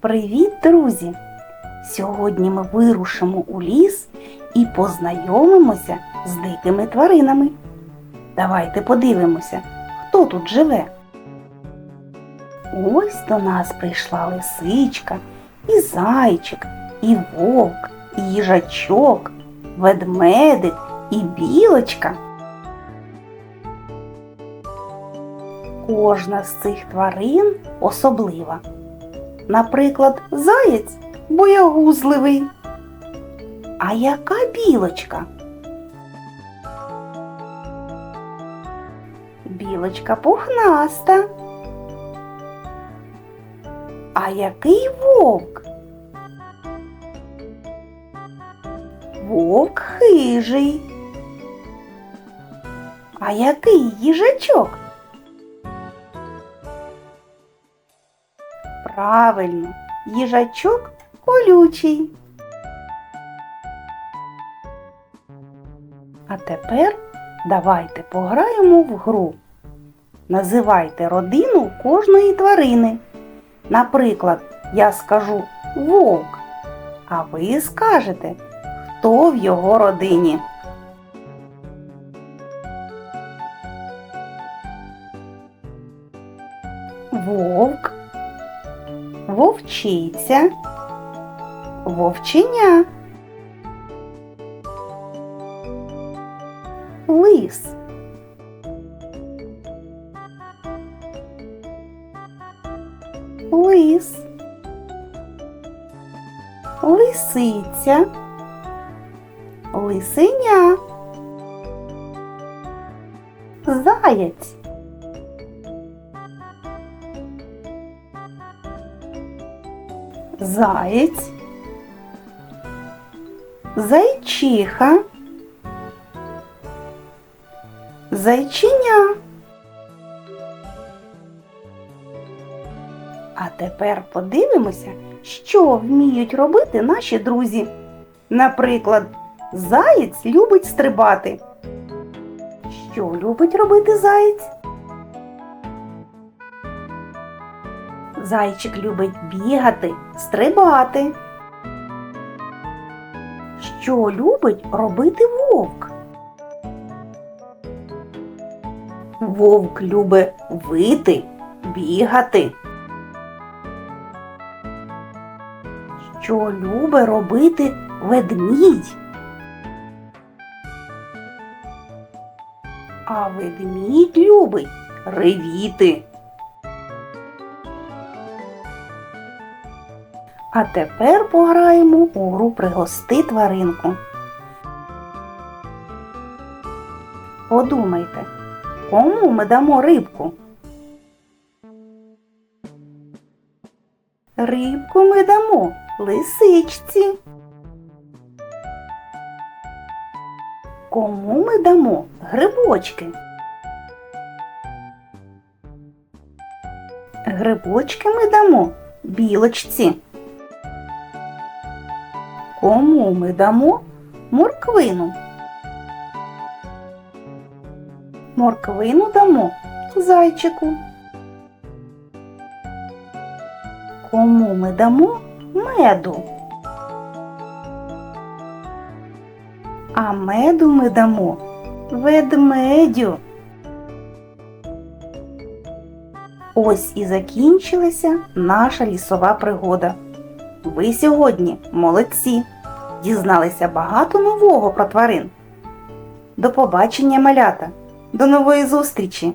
Привіт, друзі! Сьогодні ми вирушимо у ліс і познайомимося з дикими тваринами. Давайте подивимося, хто тут живе. Ось до нас прийшла лисичка, і зайчик, і вовк, і їжачок, ведмедик і білочка. Кожна з цих тварин особлива. Наприклад, заєць боягузливий. А яка білочка? Білочка пухнаста. А який вовк? Вовк хижий. А який їжачок? Правильно, їжачок колючий. А тепер давайте пограємо в гру. Називайте родину кожної тварини. Наприклад, я скажу вовк, а ви скажете, хто в його родині. Вовк, вовчиця, вовченя, лис. Лис, лисиця, лисеня, заєць. Заєць, зайчиха, зайчиня. А тепер подивимося, що вміють робити наші друзі. Наприклад, заєць любить стрибати. Що любить робити заєць? Зайчик любить бігати, стрибати. Що любить робити вовк? Вовк любить вити, бігати. Що любить робити ведмідь? А ведмідь любить ревіти. А тепер пограємо у гру пригости тваринку. Подумайте, кому ми дамо рибку? Рибку ми дамо лисичці. Кому ми дамо грибочки? Грибочки ми дамо білочці. Кому ми дамо морквину? Морквину дамо зайчику. Кому ми дамо меду? А меду ми дамо ведмедю. Ось і закінчилася наша лісова пригода. Ви сьогодні молодці! Дізналися багато нового про тварин. До побачення, малята! До нової зустрічі!